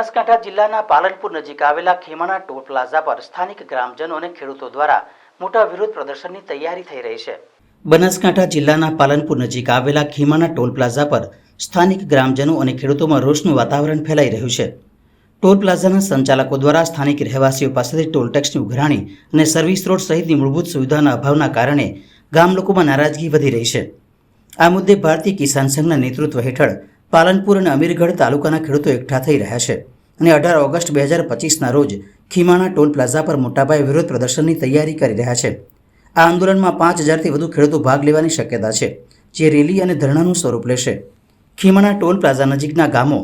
બનાસકાંઠા જિલ્લાના પાલનપુર નજીક આવેલા ખેમાણા ટોલ પ્લાઝા પર સ્થાનિક ગ્રામજનો અને ખેડૂતો દ્વારા મોટા વિરોધ પ્રદર્શનની તૈયારી થઈ રહી છે. બનાસકાંઠા જિલ્લાના પાલનપુર નજીક આવેલા ખીમાણા ટોલ પ્લાઝા પર સ્થાનિક ગ્રામજનો અને ખેડૂતોમાં રોષનું વાતાવરણ ફેલાઈ રહ્યું છે. ટોલ પ્લાઝાના સંચાલકો દ્વારા સ્થાનિક રહેવાસીઓ પાસેથી ટોલ ટેક્સની ઉઘરાણી અને સર્વિસ રોડ સહિતની મૂળભૂત સુવિધાના અભાવના કારણે ગામ લોકોમાં નારાજગી વધી રહી છે. આ મુદ્દે ભારતીય કિસાન સંઘના નેતૃત્વ હેઠળ પાલનપુર અને અમીરગઢ તાલુકાના ખેડૂતો એકઠા થઈ રહ્યા છે અને અઢાર ઓગસ્ટ બે હજાર પચીસના રોજ ખીમાણા ટોલ પ્લાઝા પર મોટાપાયે વિરોધ પ્રદર્શનની તૈયારી કરી રહ્યા છે. આ આંદોલનમાં પાંચ હજારથી વધુ ખેડૂતો ભાગ લેવાની શક્યતા છે, જે રેલી અને ધરણાનું સ્વરૂપ લેશે. ખીમાણા ટોલ પ્લાઝા નજીકના ગામો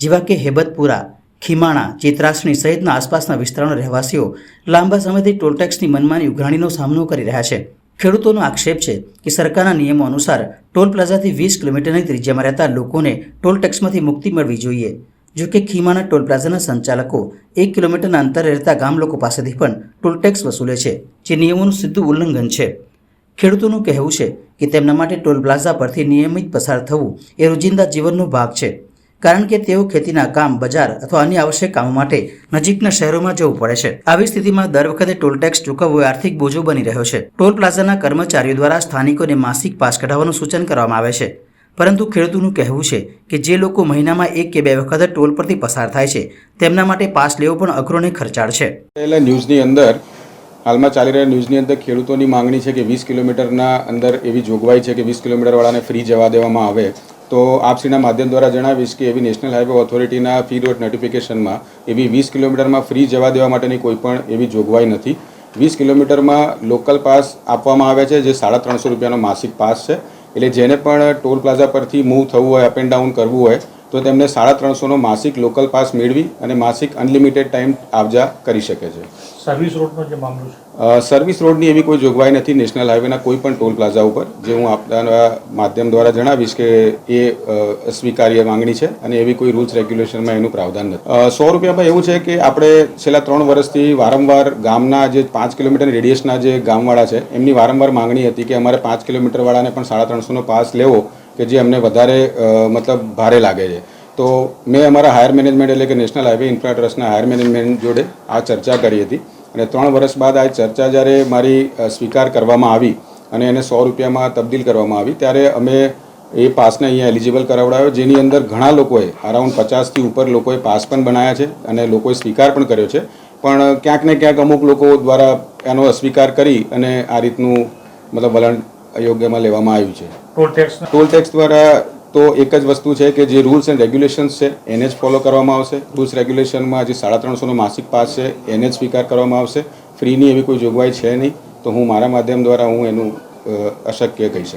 જેવા કે હેબતપુરા, ખીમાણા, ચિત્રાસણી સહિતના આસપાસના વિસ્તારોના રહેવાસીઓ લાંબા સમયથી ટોલટેક્સની મનમાની ઉઘરાણીનો સામનો કરી રહ્યા છે. ખેડૂતોનો આક્ષેપ છે કે સરકારના નિયમો અનુસાર ટોલ પ્લાઝાથી વીસ કિલોમીટરની ત્રિજ્યામાં રહેતા લોકોને ટોલ ટેક્સમાંથી મુક્તિ મળવી જોઈએ. જો કે ખીમાના ટોલ પ્લાઝાના સંચાલકો એક કિલોમીટરના અંતરે રહેતા ગામ લોકો પાસેથી પણ ટોલ ટેક્સ વસૂલે છે, જે નિયમોનું સીધું ઉલ્લંઘન છે. ખેડૂતોનું કહેવું છે કે તેમના માટે ટોલ પ્લાઝા પરથી નિયમિત પસાર થવું એ રોજિંદા જીવનનો ભાગ છે. કારણ કે તેઓ ખેતીના કામ, બજાર અથવા અન્ય આવશ્યક કામો માટે નજીકના શહેરોમાં જવું પડે છે. આવી સ્થિતિમાં દર વખતે ટોલ ટેક્સ ચૂકવવો આર્થિક બોજો બની રહ્યો છે. ટોલ પ્લાઝાના કર્મચારીઓ દ્વારા સ્થાનિકોને માસિક પાસ કઢાવવાનું સૂચન કરવામાં આવે છે. પરંતુ ખેડૂતોનું કહેવું છે કે જે લોકો મહિનામાં એક કે બે વખત ટોલ પરથી પસાર થાય છે, તેમના માટે પાસ લેવો પણ અઘરો ને ખર્ચાળ છે. ન્યૂઝની અંદર, હાલમાં ચાલી રહેલા ન્યૂઝની અંદર ખેડૂતોની માંગણી છે કે વીસ કિલોમીટરના અંદર એવી જોગવાઈ છે કે વીસ કિલોમીટરવાળાને ફ્રી જવા દેવામાં આવે. તો આપશ્રીના માધ્યમ દ્વારા જણાવીશ કે એવી નેશનલ હાઈવે ઓથોરિટીના ફી રોડ નોટિફિકેશનમાં એવી વીસ કિલોમીટરમાં ફ્રી જવા દેવા માટેની કોઈ પણ એવી જોગવાઈ નથી. વીસ કિલોમીટરમાં લોકલ પાસ આપવામાં આવે છે, જે સાડા ત્રણસો રૂપિયાનો માસિક પાસ છે. એટલે જેને પણ ટોલ પ્લાઝા પરથી મૂવ થવું હોય અપ એન્ડ ડાઉન કરવું હોય તો તેમને સાડા ત્રણસોનો માસિક લોકલ પાસ મેળવી અને માસિક અનલિમિટેડ ટાઈમ આવજા કરી શકે છે. સર્વિસ રોડનો જે મામલો છે? સર્વિસ રોડની એવી કોઈ જોગવાઈ નથી નેશનલ હાઈવેના કોઈ પણ ટોલ પ્લાઝા ઉપર જે હું આપના માધ્યમ દ્વારા જણાવીશ કે એ સ્વીકાર્ય માંગણી છે અને એવી કોઈ રૂલ્સ રેગ્યુલેશનમાં એનું પ્રાવધાન નથી. સો રૂપિયામાં એવું છે કે આપણે છેલ્લા ત્રણ વર્ષથી વારંવાર ગામના જે પાંચ કિલોમીટર રેડિયસના જે ગામવાળા છે એમની વારંવાર માંગણી હતી કે અમારે પાંચ કિલોમીટરવાળાને પણ સાડા ત્રણસોનો પાસ લેવો કે જે અમને વધારે મતલબ ભારે લાગે છે. તો મેં અમારા હાયર મેનેજમેન્ટ એટલે કે નેશનલ હાઈવે ઇન્ફ્રા ટ્રસ્ટના હાયર મેનેજમેન્ટ જોડે આ ચર્ચા કરી હતી. અને ત્રણ વર્ષ બાદ આ ચર્ચા જ્યારે મારી સ્વીકાર કરવામાં આવી અને એને સો રૂપિયામાં તબદીલ કરવામાં આવી, ત્યારે અમે એ પાસને અહીંયા એલિજિબલ કરાવડાવ્યો જેની અંદર ઘણા લોકોએ અરાઉન્ડ પચાસથી ઉપર લોકોએ પાસ પણ બનાવ્યા છે અને લોકોએ સ્વીકાર પણ કર્યો છે. પણ ક્યાંક ને ક્યાંક અમુક લોકો દ્વારા એનો અસ્વીકાર કરી અને આ રીતનું મતલબ વલણ અયોગ્યમાં લેવામાં આવ્યું છે. ટોલ ટેક્સ ટોલ ટેક્સ દ્વારા તો એક જ વસ્તુ છે કે જે રૂલ્સ એન્ડ રેગ્યુલેશન્સ છે એને જ ફોલો કરવામાં આવશે. રૂલ્સ રેગ્યુલેશનમાં જે સાડા ત્રણસોનો માસિક પાસ છે એને જ સ્વીકાર કરવામાં આવશે. ફ્રીની એવી કોઈ જોગવાઈ છે નહીં. તો હું મારા માધ્યમ દ્વારા હું એનું અશક્ય કહી શકું.